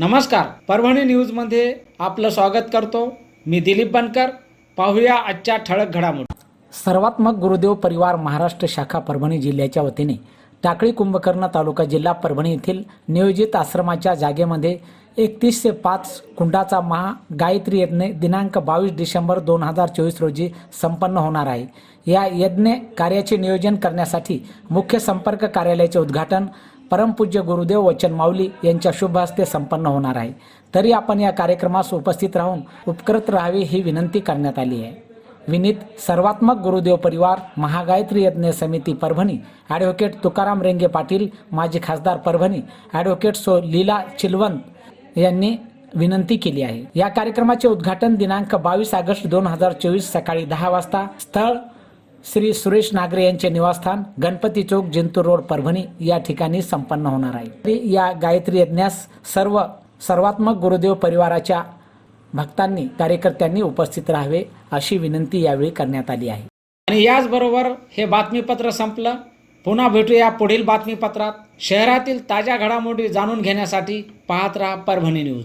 नमस्कार. परभणी न्यूजमध्ये आपलं स्वागत करतो. मी दिलीप बनकर. पाहूया आजच्या ठळक घडामोडी. सर्वात्मक गुरुदेव परिवार महाराष्ट्र शाखा परभणी जिल्ह्याच्या वतीने टाकळी कुंभकर्ण तालुका जिल्हा परभणी येथील नियोजित आश्रमाच्या जागेमध्ये एकतीस ते पाच कुंडाचा महा गायत्री यज्ञ दिनांक बावीस डिसेंबर दोन हजार चोवीस रोजी संपन्न होणार आहे. या यज्ञ कार्याचे नियोजन करण्यासाठी मुख्य संपर्क कार्यालयाचे उद्घाटन परमपूज्य गुरुदेव वचन माऊली यांच्या शुभ हस्ते संपन्न होणार आहे. तरी आपण या कार्यक्रमास उपस्थित राहून उपकृत राहावे ही विनंती करण्यात आली आहे. विनीत सर्वात्मक गुरुदेव परिवार महागायत्री यज्ञ समिती परभणी ॲडव्होकेट तुकाराम रेंगे पाटील माजी खासदार परभणी ॲडव्होकेट सो लीला चिलवंत यांनी विनंती केली आहे. या कार्यक्रमाचे उद्घाटन दिनांक बावीस ऑगस्ट दोन हजार चोवीस सकाळी दहा वाजता स्थळ श्री सुरेश नागरे यांचे निवासस्थान गणपती चौक जिंतूर रोड परभणी या ठिकाणी संपन्न होणार आहे. या गायत्री यज्ञास सर्व सर्वात्मक गुरुदेव परिवाराच्या भक्तांनी कार्यकर्त्यांनी उपस्थित राहावे अशी विनंती यावेळी करण्यात आली आहे. आणि याचबरोबर हे बातमीपत्र संपलं. पुन्हा भेटूया पुढील बातमीपत्रात. शहरातील ताज्या घडामोडी जाणून घेण्यासाठी पाहत राहा परभणी न्यूज.